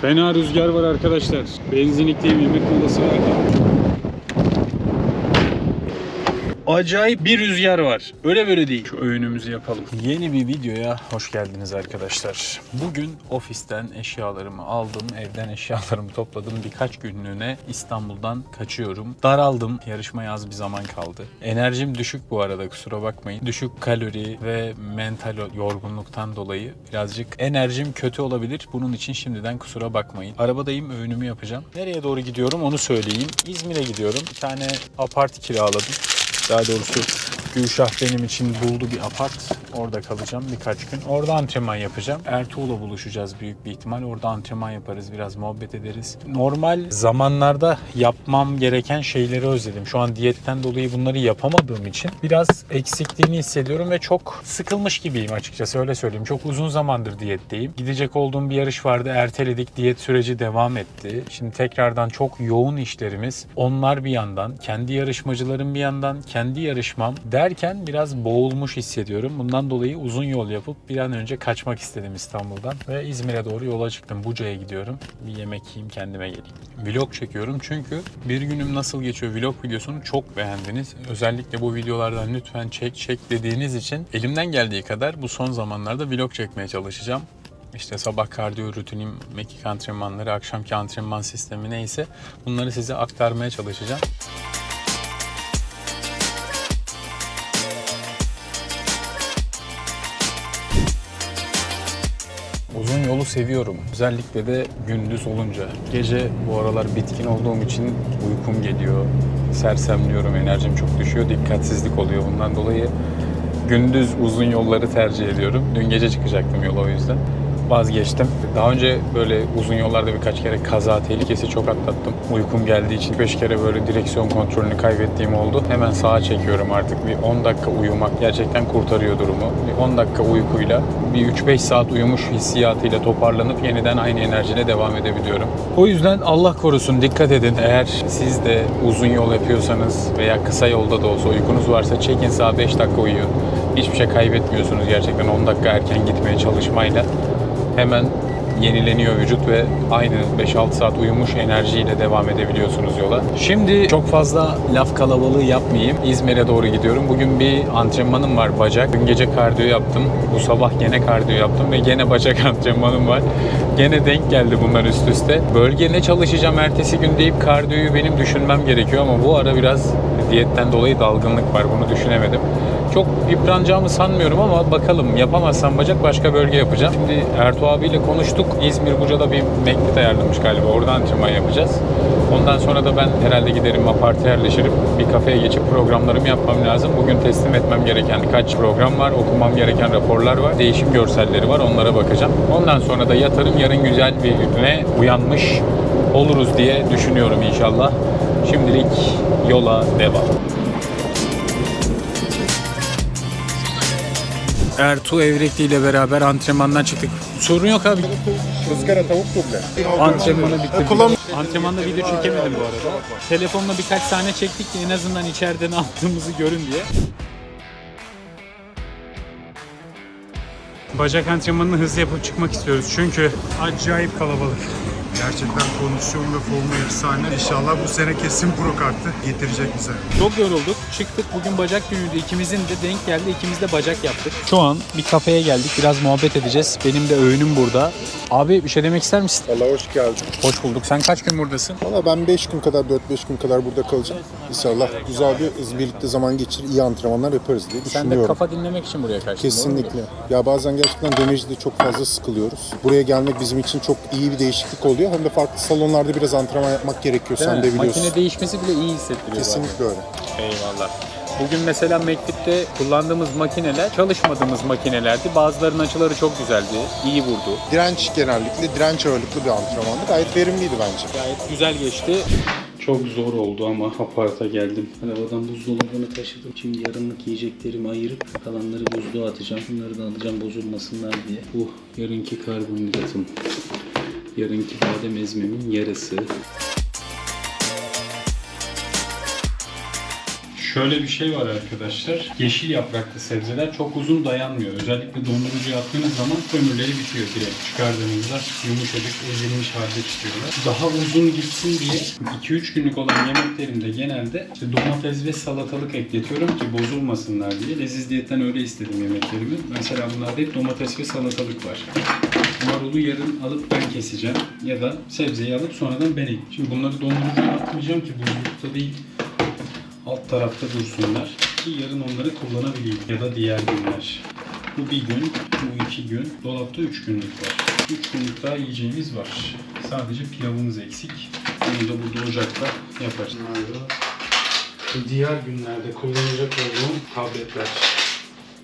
Fena rüzgar var arkadaşlar. Benzinlikteyim yemek molası verdim. Acayip bir rüzgar var. Öyle böyle değil. Şu öğünümüzü yapalım. Yeni bir videoya hoş geldiniz arkadaşlar. Bugün ofisten eşyalarımı aldım. Evden eşyalarımı topladım. Birkaç günlüğüne İstanbul'dan kaçıyorum. Daraldım. Yarışmaya az bir zaman kaldı. Enerjim düşük bu arada kusura bakmayın. Düşük kalori ve mental yorgunluktan dolayı birazcık enerjim kötü olabilir. Bunun için şimdiden kusura bakmayın. Arabadayım öğünümü yapacağım. Nereye doğru gidiyorum onu söyleyeyim. İzmir'e gidiyorum. Bir tane apart kiraladım. Daha doğrusu Gülşah benim için buldu bir apart. Orada kalacağım birkaç gün. Orada antrenman yapacağım. Ertuğ'la buluşacağız büyük bir ihtimal. Orada antrenman yaparız. Biraz muhabbet ederiz. Normal zamanlarda yapmam gereken şeyleri özledim. Şu an diyetten dolayı bunları yapamadığım için biraz eksikliğini hissediyorum ve çok sıkılmış gibiyim açıkçası öyle söyleyeyim. Çok uzun zamandır diyetteyim. Gidecek olduğum bir yarış vardı. Erteledik. Diyet süreci devam etti. Şimdi tekrardan çok yoğun işlerimiz. Onlar bir yandan, kendi yarışmacılarım bir yandan, kendi yarışmam derken biraz boğulmuş hissediyorum. Bundan dolayı uzun yol yapıp bir an önce kaçmak istedim İstanbul'dan ve İzmir'e doğru yola çıktım. Buca'ya gidiyorum. Bir yemek yiyeyim kendime geleyim. Vlog çekiyorum çünkü bir günüm nasıl geçiyor vlog videosunu çok beğendiniz. Özellikle bu videolardan lütfen çek çek dediğiniz için elimden geldiği kadar bu son zamanlarda vlog çekmeye çalışacağım. İşte sabah kardiyo rutinim, mekik antrenmanları, akşamki antrenman sistemi neyse bunları size aktarmaya çalışacağım. Yolu seviyorum. Özellikle de gündüz olunca. Gece bu aralar bitkin olduğum için uykum geliyor. Sersemliyorum, enerjim çok düşüyor. Dikkatsizlik oluyor bundan dolayı. Gündüz uzun yolları tercih ediyorum. Dün gece çıkacaktım yola o yüzden. Vazgeçtim. Daha önce böyle uzun yollarda birkaç kere kaza tehlikesi çok atlattım. Uykum geldiği için 5 kere böyle direksiyon kontrolünü kaybettiğim oldu. Hemen sağa çekiyorum artık. Bir 10 dakika uyumak gerçekten kurtarıyor durumu. Bir 10 dakika uykuyla bir 3-5 saat uyumuş hissiyatıyla toparlanıp yeniden aynı enerjiyle devam edebiliyorum. O yüzden Allah korusun dikkat edin. Eğer siz de uzun yol yapıyorsanız veya kısa yolda da olsa uykunuz varsa çekin sağa 5 dakika uyuyun. Hiçbir şey kaybetmiyorsunuz gerçekten 10 dakika erken gitmeye çalışmayla hemen yenileniyor vücut ve aynı 5-6 saat uyumuş enerjiyle devam edebiliyorsunuz yola. Şimdi çok fazla laf kalabalığı yapmayayım. İzmir'e doğru gidiyorum. Bugün bir antrenmanım var bacak. Dün gece kardiyo yaptım. Bu sabah gene kardiyo yaptım ve gene bacak antrenmanım var. Gene denk geldi bunlar üst üste. Bölge ne çalışacağım ertesi gün deyip kardiyoyu benim düşünmem gerekiyor ama bu ara biraz diyetten dolayı dalgınlık var. Bunu düşünemedim. Çok yıpranacağımı sanmıyorum ama bakalım yapamazsam bacak başka bölge yapacağım. Şimdi Ertuğ abiyle konuştuk. İzmir Buca'da bir meklit ayarlamış galiba. Orada antrenman yapacağız. Ondan sonra da ben herhalde giderim aparte yerleşirip bir kafeye geçip programlarımı yapmam lazım. Bugün teslim etmem gereken birkaç program var. Okumam gereken raporlar var. Değişim görselleri var. Onlara bakacağım. Ondan sonra da yatarım. Yarın güzel bir güne uyanmış oluruz diye düşünüyorum inşallah. Şimdilik yola devam. Ertuğ Evrekli ile beraber antrenmandan çıktık. Sorun yok abi. Izgara tavuk duble. Antrenmanı bitti. Kullan- Antrenmanda video çekemedim bu arada. Telefonla birkaç sahne çektik ki en azından içeride ne yaptığımızı görün diye. Bacak antrenmanını hızlı yapıp çıkmak istiyoruz çünkü acayip kalabalık. Gerçekten kondisyon ve formu efsane. İnşallah bu sene kesin pro kartı getirecek bize. Çok yorulduk. Çıktık. Bugün bacak günüydü. İkimizin de denk geldi. İkimiz de bacak yaptık. Şu an bir kafeye geldik. Biraz muhabbet edeceğiz. Benim de öğünüm burada. Abi bir şey demek ister misin? Valla hoş geldin. Hoş bulduk. Sen kaç gün buradasın? Valla ben 5 gün kadar 4-5 gün kadar burada kalacağım. İnşallah güzel bir birlikte zaman geçirir, iyi antrenmanlar yaparız diye Sen de düşünüyorum. kafa dinlemek için buraya kaçtın. Kesinlikle. Ya bazen gerçekten demircide çok fazla sıkılıyoruz. Buraya gelmek bizim için çok iyi bir değişiklik oluyor. Hem de farklı salonlarda biraz antrenman yapmak gerekiyor. Değil Sen mi? de biliyorsun. Makine değişmesi bile iyi hissettiriyor. Kesinlikle öyle. Eyvallah. Bugün mesela McFit'te kullandığımız makineler çalışmadığımız makinelerdi. Bazılarının açıları çok güzeldi. iyi vurdu. Direnç genellikle direnç ağırlıklı bir antrenmandı. Gayet verimliydi bence. Gayet güzel geçti. Çok zor oldu ama aparta geldim. Arabadan buzdolabını taşıdım. Şimdi yarınlık yiyeceklerimi ayırıp kalanları buzluğa atacağım. Bunları da alacağım bozulmasınlar diye. Bu yarınki karbonhidratım. Yarınki badem ezmemin yarısı. Şöyle bir şey var arkadaşlar. Yeşil yapraklı sebzeler çok uzun dayanmıyor. Özellikle dondurucuya attığınız zaman ömürleri bitiyor direkt. Çıkardığınızda yumuşacık ezilmiş halde çıkıyorlar. Daha uzun gitsin diye 2-3 günlük olan yemeklerimde genelde işte domates ve salatalık ekletiyorum ki bozulmasınlar diye. Leziz diyetten öyle istedim yemeklerimi. Mesela bunlarda hep domates ve salatalık var. Marulu yarın alıp ben keseceğim. Ya da sebzeyi alıp sonradan ben ekleyeceğim. Şimdi bunları dondurucuya atmayacağım ki buzlukta değil alt tarafta dursunlar ki yarın onları kullanabileyim ya da diğer günler. Bu bir gün, bu iki gün, dolapta üç günlük var. Üç günlük daha yiyeceğimiz var. Sadece pilavımız eksik. Bunu da burada ocakta yaparız. Diğer günlerde kullanacak olduğum tabletler,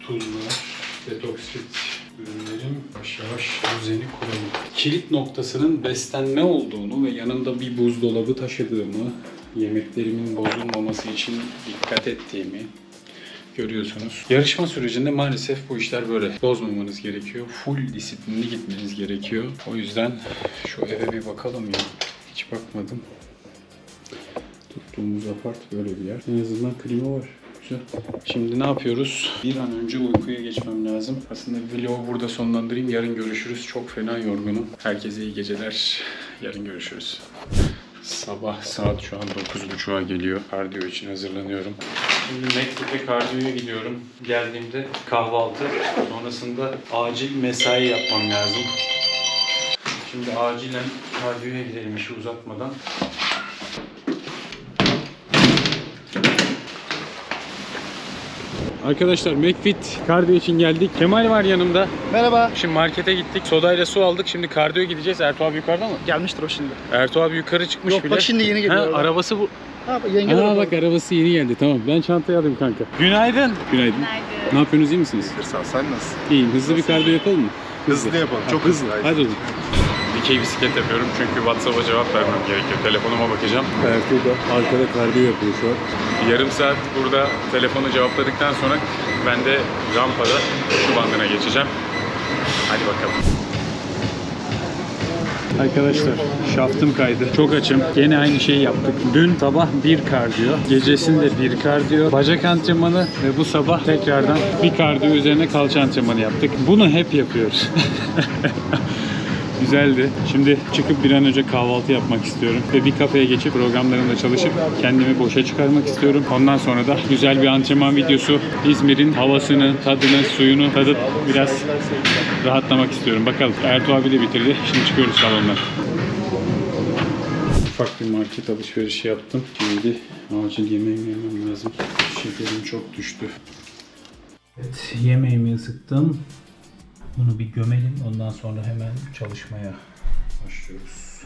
tuzlar, detoks fit ürünlerim yavaş yavaş düzeni kuralım. Kilit noktasının beslenme olduğunu ve yanında bir buzdolabı taşıdığımı, yemeklerimin bozulmaması için dikkat ettiğimi görüyorsunuz. Yarışma sürecinde maalesef bu işler böyle. Bozmamanız gerekiyor. Full disiplinli gitmeniz gerekiyor. O yüzden şu eve bir bakalım ya. Hiç bakmadım. Tuttuğumuz apart böyle bir yer. En azından klima var. Güzel. Şimdi ne yapıyoruz? Bir an önce uykuya geçmem lazım. Aslında vlogu burada sonlandırayım. Yarın görüşürüz. Çok fena yorgunum. Herkese iyi geceler. Yarın görüşürüz. Sabah saat şu an 9.30'a geliyor. Kardiyo için hazırlanıyorum. Şimdi Mekke'de kardiyoya gidiyorum. Geldiğimde kahvaltı, sonrasında acil mesai yapmam lazım. Şimdi acilen kardiyoya gidelim işi uzatmadan. Arkadaşlar McFit kardiyo için geldik. Kemal var yanımda. Merhaba. Şimdi markete gittik. Sodayla su aldık. Şimdi kardiyo gideceğiz. Ertuğ abi yukarıda mı? Gelmiştir o şimdi. Ertuğ abi yukarı çıkmış Yok bile. bak şimdi yeni geliyor. Ha, arabası bu. Ha, yenge Aa bak arabası yeni geldi. Tamam. Ben çantayı alayım kanka. Günaydın. Günaydın. Ne yapıyorsunuz? iyi misiniz? Sağ ol, sen nasılsın? İyiyim. Hızlı bir kardiyo yapalım mı? Hızlı yapalım, çok Ha, hızlı. Hadi oğlum. Dikey bisiklet yapıyorum çünkü WhatsApp'a cevap vermem gerekiyor. Telefonuma bakacağım. Ertuğ da arkada kardiyo yapıyor şu an. Yarım saat burada telefonu cevapladıktan sonra ben de rampada şu bandına geçeceğim. Hadi bakalım. Arkadaşlar şaftım kaydı. Çok açım. Yine aynı şeyi yaptık. Dün sabah bir kardiyo, gecesinde bir kardiyo, bacak antrenmanı ve bu sabah tekrardan bir kardiyo üzerine kalça antrenmanı yaptık. Bunu hep yapıyoruz. Güzeldi. Şimdi çıkıp bir an önce kahvaltı yapmak istiyorum. Ve bir kafeye geçip programlarımda çalışıp kendimi boşa çıkarmak istiyorum. Ondan sonra da güzel bir antrenman videosu. İzmir'in havasını, tadını, suyunu tadıp biraz rahatlamak istiyorum. Bakalım. Ertuğ abi de bitirdi. Şimdi çıkıyoruz salondan. Ufak bir market alışverişi yaptım. Şimdi acil yemeğimi yemem lazım. Şekerim çok düştü. Evet, yemeğimi ısıttım. Bunu bir gömelim. Ondan sonra hemen çalışmaya başlıyoruz.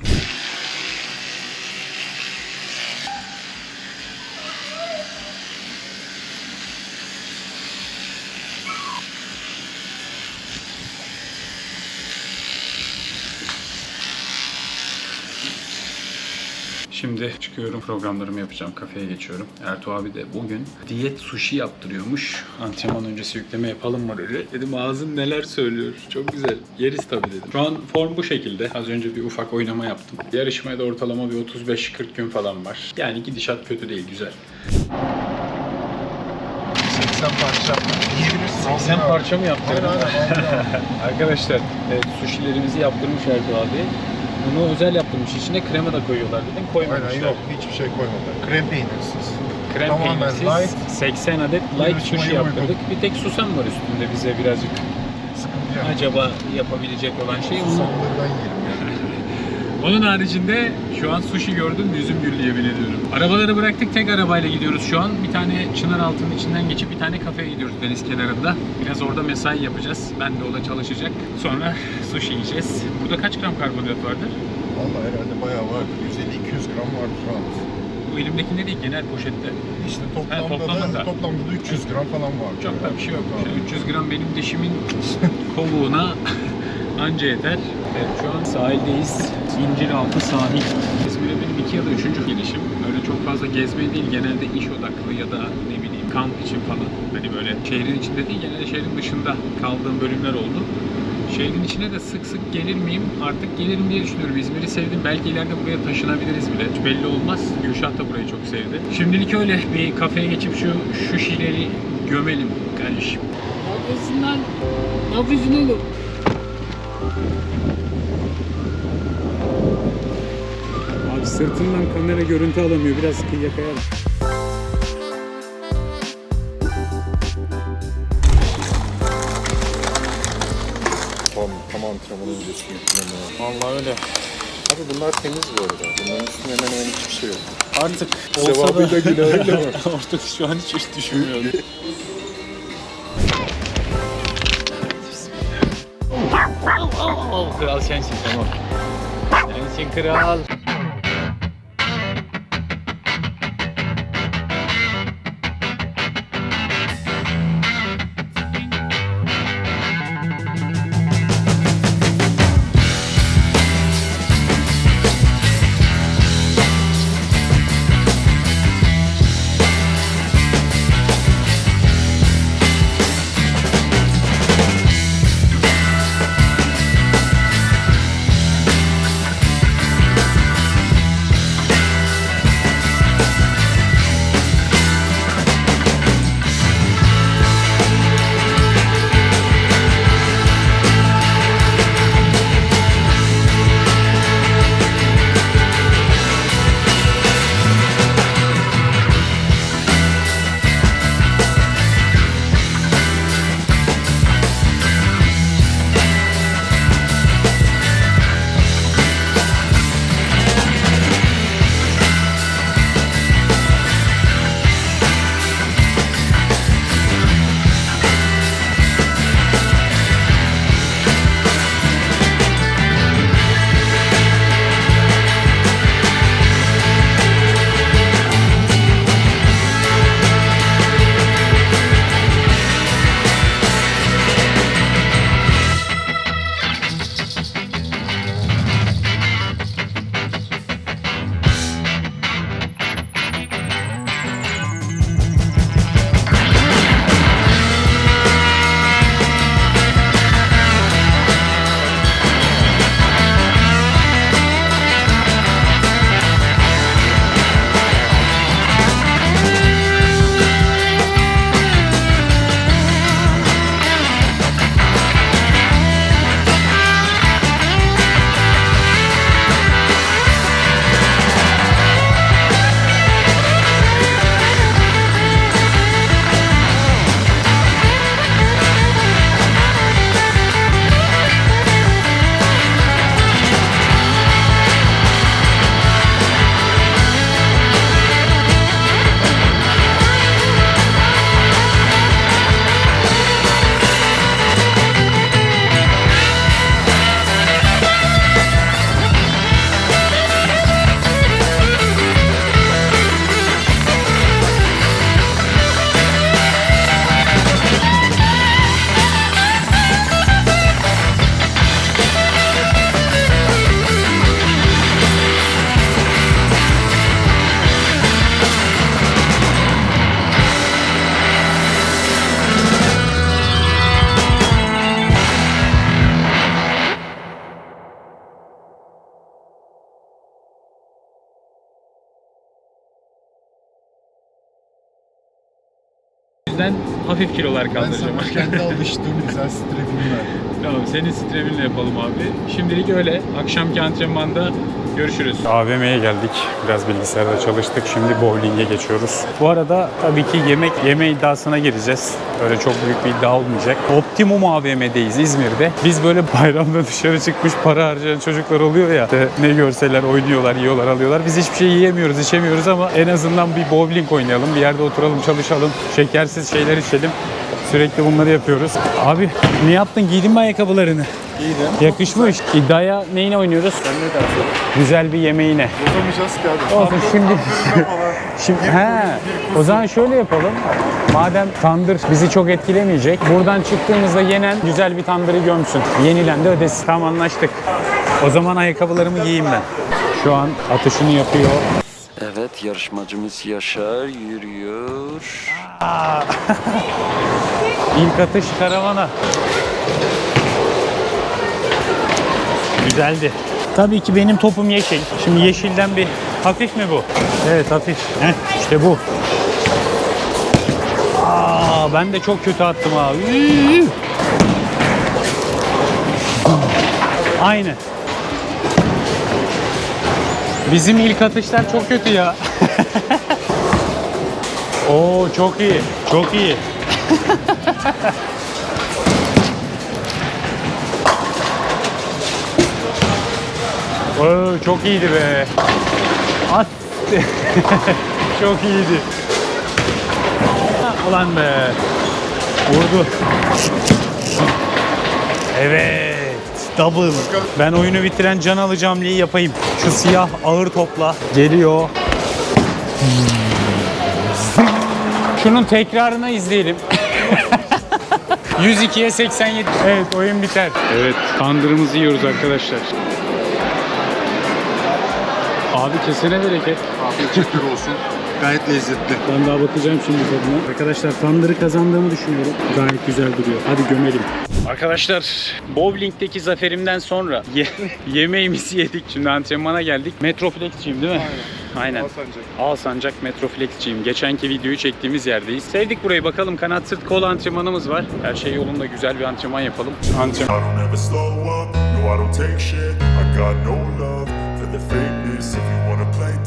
Şimdi çıkıyorum programlarımı yapacağım. Kafeye geçiyorum. Ertuğ abi de bugün diyet sushi yaptırıyormuş. Antrenman öncesi yükleme yapalım mı dedi. Dedim ağzın neler söylüyor. Çok güzel. Yeriz tabii dedim. Şu an form bu şekilde. Az önce bir ufak oynama yaptım. Yarışmaya da ortalama bir 35-40 gün falan var. Yani gidişat kötü değil. Güzel. 80 parça yiyebilirsin. 80 parça mı yaptın? Aynen aynen. Arkadaşlar evet, sushilerimizi yaptırmış Ertuğ abi. Bunu özel yaptırmış. İçine krema da koyuyorlar dedim. Koymamışlar. Aynen yok hiçbir şey koymadılar. Krem peynirsiz. Krem Tamamen peynirsiz light. 80 adet light Yarışmaya sushi uygun. yaptırdık. Bir tek susam var üstünde bize birazcık Sıkıntı yok. acaba yapabilecek olan şey. Onun, Samurdan yerim yani. Onun haricinde şu an sushi gördüm yüzüm gül yemin ediyorum. Arabaları bıraktık tek arabayla gidiyoruz şu an. Bir tane çınar altının içinden geçip bir tane kafeye gidiyoruz deniz kenarında. Biraz orada mesai yapacağız. Ben de orada çalışacak. Sonra sushi yiyeceğiz. Burada kaç gram karbonhidrat vardır? Valla herhalde bayağı vardı. 150-200 gram vardı rahat. Bu elimdekinde değil genel poşette. İşte toplamda, Ha, toplamında. da, toplamda da 300 gram falan vardı. Çok da bir şey yok. Tamam. İşte 300 gram benim dişimin kovuğuna anca yeter. Evet, şu an sahildeyiz. Zinciraltı sahil. İzmir'e benim iki ya da üçüncü gelişim. Öyle çok fazla gezme değil. Genelde iş odaklı ya da ne bileyim kamp için falan. Hani böyle şehrin içinde değil, genelde şehrin dışında kaldığım bölümler oldu. Şehrin içine de sık sık gelir miyim? Artık gelirim diye düşünüyorum. İzmir'i sevdim. Belki ileride buraya taşınabiliriz bile. Hiç belli olmaz. Gülşah da burayı çok sevdi. Şimdilik öyle. Bir kafeye geçip şu şu şileri gömelim kardeşim. Ne yapıyorsun lan? Abi sırtından kamera görüntü alamıyor. Biraz kıyıya kayalım. Tam, tam antrenman öncesi. Vallahi öyle. Abi bunlar temiz bu arada. Bunların üstünde hemen hemen hiçbir şey yok. Artık Sevabıyla günahıyla mı? Artık şu an hiç, hiç düşünmüyorum. kral sensin tamam. Sensin kral. Yüzden hafif kilolar Ben kaldıracağım. sana kendi alıştığım güzel strefimi ver. Tamam senin streminle yapalım abi. Şimdilik öyle. Akşamki antrenmanda görüşürüz. AVM'ye geldik. Biraz bilgisayarda çalıştık. Şimdi bowling'e geçiyoruz. Bu arada tabii ki yemek yeme iddiasına gireceğiz. Öyle çok büyük bir iddia olmayacak. Optimum AVM'deyiz İzmir'de. Biz böyle bayramda dışarı çıkmış para harcayan çocuklar oluyor ya. İşte ne görseler oynuyorlar, yiyorlar, alıyorlar. Biz hiçbir şey yiyemiyoruz, içemiyoruz ama en azından bir bowling oynayalım. Bir yerde oturalım, çalışalım. Şekersiz şeyler içelim. Sürekli bunları yapıyoruz. Abi ne yaptın? Giydin mi ayakkabılarını? De. Yakışmış. İddiaya neyine oynuyoruz? Sen ne dersin? Güzel bir yemeğine. Yapamayacağız ki abi. Olsun şimdi. falan. Şimdi he. O zaman şöyle yapalım. Madem tandır bizi çok etkilemeyecek. Buradan çıktığımızda yenen güzel bir tandırı gömsün. Yenilen de ödesin. Tamam anlaştık. O zaman ayakkabılarımı giyeyim ben. Şu an atışını yapıyor. Evet yarışmacımız Yaşar yürüyor. İlk atış karavana. Güzeldi. Tabii ki benim topum yeşil. Şimdi yeşilden bir hafif mi bu? Evet hafif. Heh, işte bu. Aa, ben de çok kötü attım abi. Aynı. Bizim ilk atışlar çok kötü ya. Oo çok iyi. Çok iyi. Oo, çok iyiydi be. At. çok iyiydi. Ulan be. Vurdu. Evet. Double. Ben oyunu bitiren can alacağım liği yapayım. Şu siyah ağır topla. Geliyor. Şunun tekrarını izleyelim. 102'ye 87. Evet oyun biter. Evet tandırımızı yiyoruz arkadaşlar. Abi kesene bereket. Afiyet olsun. Gayet lezzetli. Ben daha bakacağım şimdi tadına. Arkadaşlar tandırı kazandığımı düşünüyorum. Gayet güzel duruyor. Hadi gömelim. Arkadaşlar bowling'deki zaferimden sonra ye- yemeğimizi yedik. Şimdi antrenmana geldik. Metroflexçiyim değil mi? Aynen. Alsancak. Alsancak Metroflexçiyim. Geçenki videoyu çektiğimiz yerdeyiz. Sevdik burayı bakalım. Kanat sırt kol antrenmanımız var. Her şey yolunda güzel bir antrenman yapalım. Antrenman. No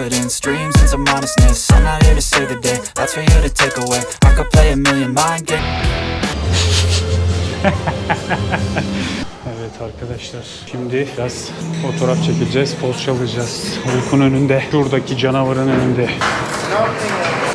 confidence, dreams and some honestness I'm not here to save the day, that's for you to take away I could play a million mind games Evet arkadaşlar şimdi biraz fotoğraf çekeceğiz, poz çalacağız. Hulk'un önünde, şuradaki canavarın önünde. Evet.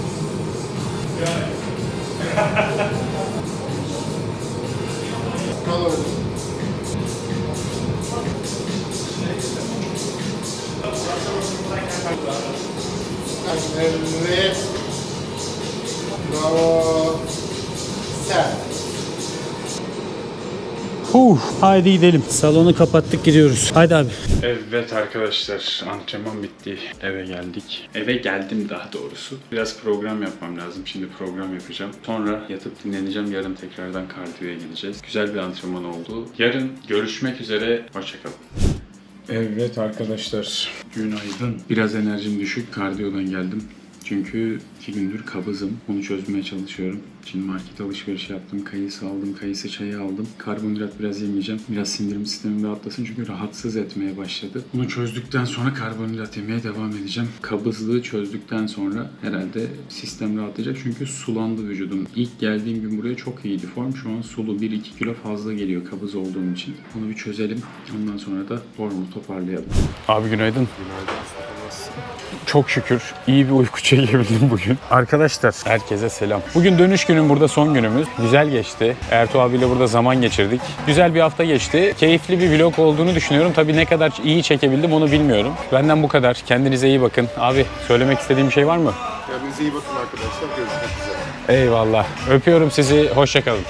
Huh, haydi gidelim. Salonu kapattık gidiyoruz. Haydi abi. Evet arkadaşlar antrenman bitti. Eve geldik. Eve geldim daha doğrusu. Biraz program yapmam lazım. Şimdi program yapacağım. Sonra yatıp dinleneceğim. Yarın tekrardan kardiyoya gideceğiz. Güzel bir antrenman oldu. Yarın görüşmek üzere. Hoşçakalın. Evet arkadaşlar. Günaydın. Biraz enerjim düşük. Kardiyodan geldim. Çünkü iki gündür kabızım. Onu çözmeye çalışıyorum. Şimdi market alışveriş yaptım. Kayısı aldım. Kayısı çayı aldım. Karbonhidrat biraz yemeyeceğim. Biraz sindirim sistemim rahatlasın çünkü rahatsız etmeye başladı. Bunu çözdükten sonra karbonhidrat yemeye devam edeceğim. Kabızlığı çözdükten sonra herhalde sistem rahatlayacak. Çünkü sulandı vücudum. İlk geldiğim gün buraya çok iyiydi form. Şu an sulu 1-2 kilo fazla geliyor kabız olduğum için. Onu bir çözelim. Ondan sonra da formu toparlayalım. Abi günaydın. Çok şükür iyi bir uyku çekebildim bugün. Arkadaşlar herkese selam. Bugün dönüş günüm burada son günümüz. Güzel geçti. Ertuğ abiyle burada zaman geçirdik. Güzel bir hafta geçti. Keyifli bir vlog olduğunu düşünüyorum. Tabii ne kadar iyi çekebildim onu bilmiyorum. Benden bu kadar. Kendinize iyi bakın. Abi söylemek istediğim bir şey var mı? Kendinize iyi bakın arkadaşlar. Görüşmek üzere. Eyvallah. Öpüyorum sizi. Hoşçakalın.